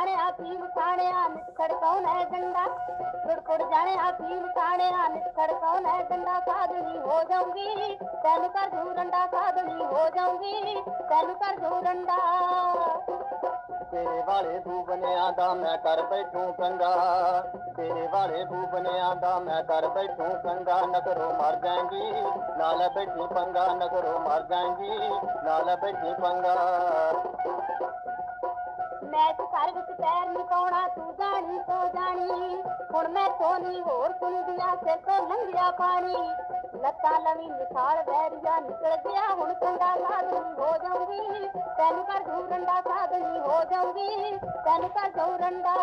ਹਾਕੀਮ ਖਾਣਿਆ ਨਿਖੜ ਕੌਣ ਹੈ ਡੰਡਾ ਕੁੜ ਜਾਣੇ ਹਾਕੀਮ ਖਾਣਿਆ ਨਿਖੜ ਕੌਣ ਹੈ ਡੰਡਾ ਸਾਧਣੀ ਹੋ ਜਾਊਂਗੀ, ਤੈਨੂੰ ਕਰ ਜੂ ਰੰਡਾ ਸਾਧਣੀ ਹੋ ਜਾਊਂਗੀ, ਤੈਨੂੰ ਕਰ ਜੂ ਰੰਡਾ ਤੇਰੇ ਵਾਲੇ ਬੂਬਨਿਆਂ ਦਾ ਮੈਂ ਕਰ ਬੈਠੂ ਕੰਗਾ ਤੇਰੇ ਵਾਲੇ ਬੂਬਨਿਆਂ ਦਾ ਮੈਂ ਕਰ ਬੈਠੂ ਕੰਗਾ ਨਗਰੋਂ ਮਰ ਜਾਏਂਗੀ, ਨਾਲ ਬੈਠੀ ਪੰਗਾ, ਨਗਰੋਂ ਮਰ ਜਾਏਂਗੀ, ਨਾਲ ਬੈਠੀ ਪੰਗਾ। ਮੈਂ ਘਰ ਵਿੱਚ ਪੈਰ ਨਹੀਂ ਤੂੰ ਜਾਣੀ, ਤੋ ਜਾਣੀ। ਹੁਣ ਮੈਂ ਸੋਨੀ, ਹੋਰ ਸੁਣਦੀਆਂ ਸਿਰ ਤੋਂ ਲੰਘਿਆ ਪਾਣੀ। ਲੱਤਾਂ ਲਵੀ ਮਿਸਾਲ ਵੈਰੀਆ ਨਿਕਲ ਗਿਆ, ਹੁਣ ਕੰਡਾ ਸਾਧਨੀ ਹੋ ਜਾਊਂਗੀ। ਤੈਨੂੰ ਕਰ ਦੂ ਰੰਡਾ ਸਾਧਨੀ ਹੋ ਜਾਊਂਗੀ। ਤੈਨੂੰ ਕਰ ਦੂ ਰੰਡਾ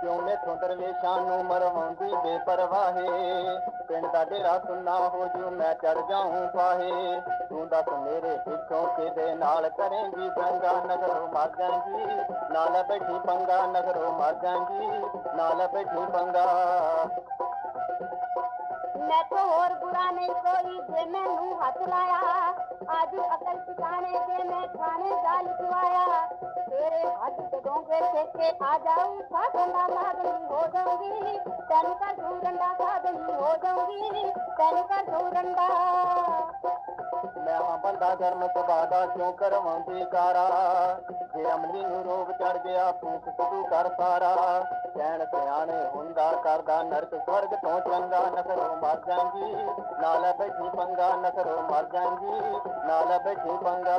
ਕਿਉਂ ਮੈਥੋਂ ਦਰਵੇਸ਼ਾਂ ਨੂੰ ਮਰਵਾਉਂਦੀ ਬੇਪਰਵਾਹੇ? ਪਿੰਡ ਦਾ ਡੇਰਾ ਸੁੰਨਾ ਹੋ ਜੂ, ਮੈਂ ਚੜ ਜਾਊਂ ਪਾਹੇ ਤੂੰ ਦੱਸ ਮੇਰੇ ਪਿੱਛੋਂ ਕਿਹਦੇ ਨਾਲ ਕਰੇਂਗੀ ਗੰਗਾ ਨਗਰੋਂ ਮਰ ਜਾਏਂਗੀ, ਨਾਲ ਬੈਠੀ ਪੰਗਾ। ਨਗਰੋਂ ਮਰ ਜਾਏਂਗੀ, ਨਾਲ ਬੈਠੀ ਪੰਗਾ। ਮੈਂ ਤੋਂ ਹੋਰ ਬੁਰਾ ਨਹੀਂ ਕੋਈ ਜੇ ਮੈਨੂੰ ਹੱਥ ਲਾਇਆ। ਅੱਜ ਅਕਲ ਟਿਕਾਣੇ ਜੇ ਮੈਂ ਖਾਣੇ ਦਾ ਲਿਖਵਾਇਆ। ਤੇ ਗੋਂਗੇ ਸੇਕੇ ਆ ਜਾਊ ਸਾਧਨਾ ਸਾਧਨੀ ਹੋ ਜਾਊਗੀ ਤੈਨੂੰ ਕਰ ਦੂ ਰੰਡਾ ਸਾਧਨੀ ਹੋ ਜਾਊਗੀ ਤੈਨੂੰ ਕਰ ਦੂ। ਰੰਡਾ ਮੈਂ ਹਾਂ ਬੰਦਾ ਗਰਮ ਸੁਭਾਅ ਦਾ ਕਿਉਂ ਕਰਵਾਉਂਦੀ ਕਾਰਾ ਜੇ ਅਮਲੀ ਨੂੰ ਰੋਗ ਚੜ ਗਿਆ ਫੂਕ ਤੂੰ ਕਰ ਸਾਰਾ। ਕਹਿਣ ਸਿਆਣੇ ਹੁੰਦਾ ਕਰਦਾ ਨਰਕ ਸਵਰਗ ਤੋਂ ਚੰਗਾ ਨਖਰੋਂ ਮਰ ਜਾਂਗੀ ਨਾਲ ਬੈਠੀ ਪੰਗਾ ਨਖਰੋਂ ਮਰ ਜਾਂਗੀ ਨਾਲ ਬੈਠੀ ਪੰਗਾ।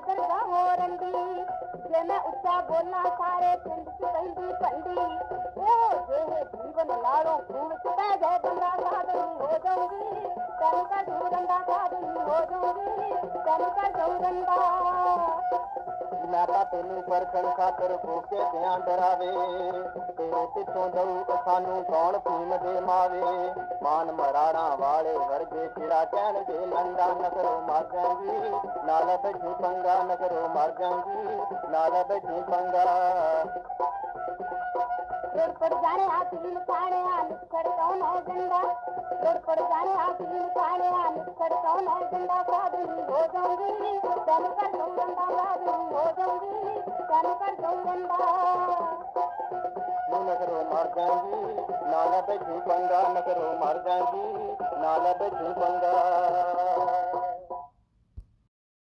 ਬਾਜੂ ਮੈਂ ਦਰਗਾ ਹੋ ਰੰਡੀ ਜੇ ਮੈਂ ਉੱਚਾ ਬੋਲਾਂ ਸਾਰੇ ਪਿੰਡ ਚ ਕਹਿੰਦੀ ਭੰਡੀ ਉਹ ਜਿਹੇ ਜੀਵਨ ਲਾੜੋ ਖੂਨ ਚ ਪੈ ਜਾਏ ਬੰਦਾ ਸਾਧਨੀ ਹੋ ਜਾਊਗੀ ਤੈਨੂੰ ਕਰ ਦੂ ਰੰਡਾ ਸਾਧਨੀ ਹੋ ਜਾਊਗੀ ਤੈਨੂੰ ਕਰ ਦੂ ਤੈਨੂੰ ਪਰਖਣ ਖਾਤਰ ਫੋਕੇ ਦਿਆਂ ਡਰਾਵੇ ਤੇਰੇ ਪਿੱਛੋਂ ਦਊ ਸਾਨੂੰ ਕੌਣ ਫੀਮ ਦੇ ਮਾਵੇ। ਮਾਨ ਮਰਾੜਾਂ ਵਾਲੇ ਵਰਗੇ ਕਿਹੜਾ ਕਹਿਣਗੇ ਲੰਡਾ ਨਗਰੋਂ ਮਰ ਜਾਂਗੀ ਨਾਲ ਬੈਠੀ ਪੰਗਾ ਨਗਰੋਂ ਮਰ ਜਾਂਗੀ ਨਾਲ ਬੈਠੀ ਪੰਗਾ ਰੁੜ ਪੜ ਜਾਣੇ ਹਾਕੀਮ ਖਾਣਿਆ ਨਿਖੜ ਕੌਣ ਹੈ ਡੰਡਾ ਰੁੜ ਪੜ ਜਾਣੇ ਹਾਕੀਮ ਖਾਣਿਆ ਨਿਖੜ ਕੌਣ ਹੈ ਡੰਡਾ ਸਾਧਨੀ ਹੋ ਜਾਊਂਗੀ ਤੈਨੂੰ ਕਰ ਦਊਂ ਡੰਡਾ ਸਾਧਨੀ ਹੋ ਜਾਊਂਗੀ ਤੈਨੂੰ ਕਰ ਦਊਂ ਡੰਡਾ ਨੂੰ ਨਗਰੋਂ ਮਰ ਜਾਂਗੀ ਨਾਲ ਬੈਠੀ ਪੰਗਾ ਨਗਰੋਂ ਮਰ ਜਾਂਗੀ ਨਾਲ ਬੈਠੀ ਪੰਗਾ